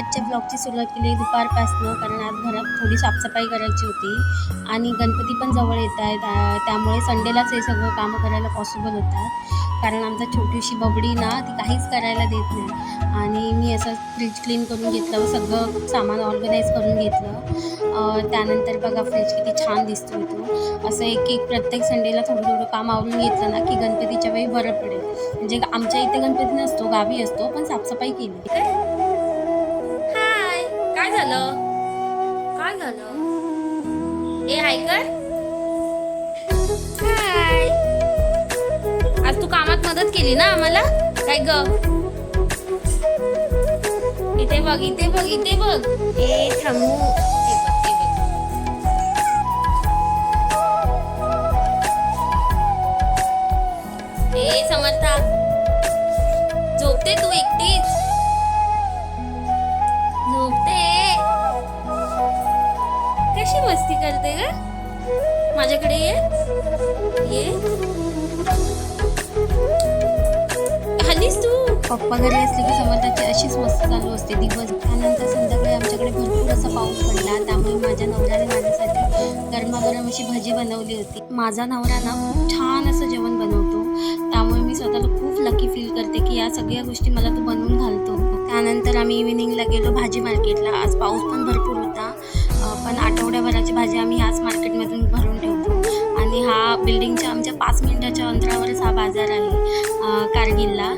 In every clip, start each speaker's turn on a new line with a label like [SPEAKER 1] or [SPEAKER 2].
[SPEAKER 1] आजच्या ब्लॉगची सुरुवात केली. दुपारपासनं कारण आज घरात थोडी साफसफाई करायची होती. आणि गणपती पण जवळ येत आहेत. त्यामुळे संडेलाच हे सगळं कामं करायला पॉसिबल होतात. कारण आमचा छोटीशी बबडी ना ती काहीच करायला देत नाही. आणि मी असं फ्रीज क्लीन करून घेतलं. सगळं सामान ऑर्गनाईज करून घेतलं. त्यानंतर बघा फ्रीज किती छान दिसतो होतो असं एक एक प्रत्येक संडेला थोडं थोडं काम आवरून घेतलं ना की गणपतीच्या वेळी बरं पडेल. म्हणजे आमच्या इथे गणपती नसतो गावी असतो पण साफसफाई केली.
[SPEAKER 2] काय झालं? काय झालं? ए हाय हाय. आज तू कामात मदत केली ना आम्हाला? काय ग? इथे बघ इथे बघ इथे बघ. ए थांबू. हे हे समर्था. झोपते तू एकटीच? कशी मस्ती करते ग? माझ्याकडे ये. ये. हल्लीस तू?
[SPEAKER 1] पप्पा घरी असले की समर्थाची अशीच मस्ती चालू असते. दिवस त्यानंतर संध्याकाळी आमच्याकडे भरपूर असा पाऊस पडला. त्यामुळे माझ्या नवऱ्याने माझ्यासाठी गरमागरम अशी भजी बनवली होती. माझा नवरा ना खूप छान असं जेवण बनवतो. त्यामुळे मी स्वतःला खूप लकी फील करते की या सगळ्या गोष्टी मला तो बनवून घालतो. त्यानंतर आम्ही इव्हिनिंगला गेलो भाजी मार्केटला आज पाऊस पण भरपूर भाज्या भाजी आम्ही ह्याच मार्केटमधून भरून ठेवतो. आणि हा बिल्डिंगच्या आमच्या पाच मिनिटाच्या अंतरावरच हा बाजार आहे कारगिलला.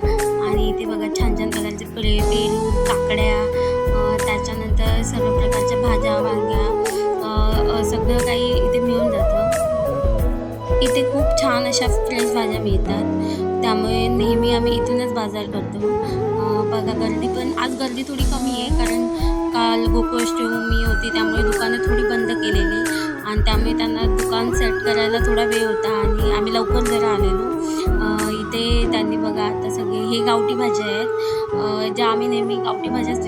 [SPEAKER 1] आणि इथे बघा छान छान प्रकारचे पेरे पेरू काकड्या त्याच्यानंतर सर्व प्रकारच्या भाज्या वांग्या सगळं काही इथे मिळून जातं. इथे खूप छान अशा फ्रेश भाज्या मिळतात. त्यामुळे नेहमी आम्ही इथूनच बाजार करतो. बघा गर्दी पण आज गर्दी थोडी कमी आहे कारण काल गोकुळाष्टमी होती त्यामुळे दुकानं थोडी बंद केलेली. आणि त्यामुळे त्यांना दुकान सेट करायला थोडा वेळ होता आणि आम्ही लवकर जरा आलेलो. इथे त्यांनी बघा आता सगळे हे गावठी भाज्या आहेत. ज्या आम्ही नेहमी गावठी भाज्याच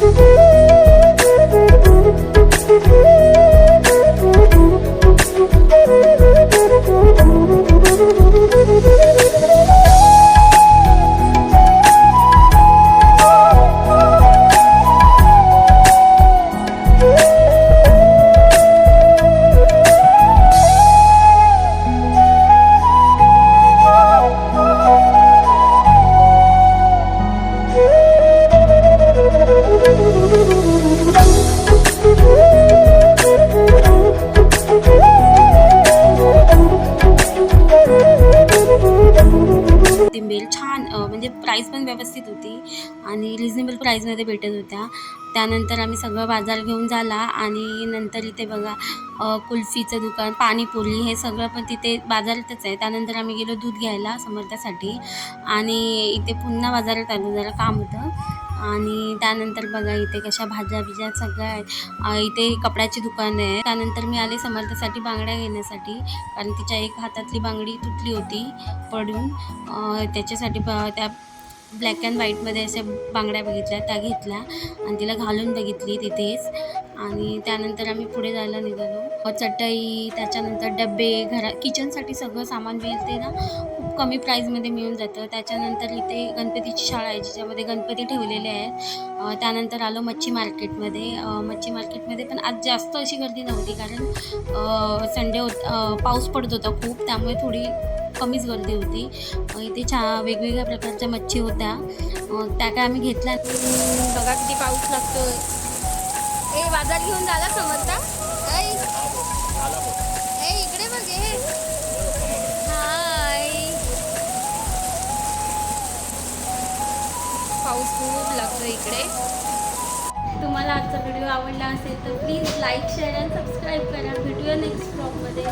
[SPEAKER 1] Thank you. छान म्हणजे प्राईस पण व्यवस्थित होती आणि रिजनेबल प्राईजमध्ये भेटत होत्या. त्यानंतर आम्ही सगळं बाजार घेऊन झाला आणि नंतर इथे बघा कुल्फीचं दुकान पाणीपुरी हे सगळं पण तिथे बाजारातच आहे. त्यानंतर आम्ही गेलो दूध घ्यायला समर्थासाठी आणि इथे पुन्हा बाजारात आलो. जरा काम होतं. आणि त्यानंतर बघा इथे कशा भाज्या बिज्या सगळ्या आहेत. इथे कपड्याची दुकान आहे. त्यानंतर मी आले समर्थासाठी बांगड्या घेण्यासाठी. कारण तिच्या एक हातातली बांगडी तुटली होती पडून. त्याच्यासाठी ब त्या ब्लॅक अँड व्हाईटमध्ये अशा बांगड्या बघितल्या त्या घेतल्या. आणि तिला घालून बघितली तिथेच. आणि त्यानंतर आम्ही पुढे जायला निघालो. चटई त्याच्यानंतर डबे घरा किचनसाठी सगळं सामान मिळते ना. खूप कमी प्राईजमध्ये मिळून जातं. त्याच्यानंतर इथे गणपतीची शाळा आहे ज्याच्यामध्ये गणपती ठेवलेले आहेत. त्यानंतर आलो मच्छी मार्केटमध्ये. मच्छी मार्केटमध्ये पण आज जास्त अशी गर्दी नव्हती कारण संडे होत पाऊस पडत होता खूप त्यामुळे थोडी कमीच गर्दी होती. इथे छा वेगवेगळ्या प्रकारच्या मच्छी होत्या. त्या काय आम्ही घेतल्या
[SPEAKER 2] बघा किती पाऊस लागतो ए बाजार घेऊन झाला समजता? पाऊस खूप लागतो इकडे.
[SPEAKER 1] तुम्हाला आजचा व्हिडिओ आवडला असेल तर please like share and subscribe करा. व्हिडिओ नेक्स्ट ब्लॉगमध्ये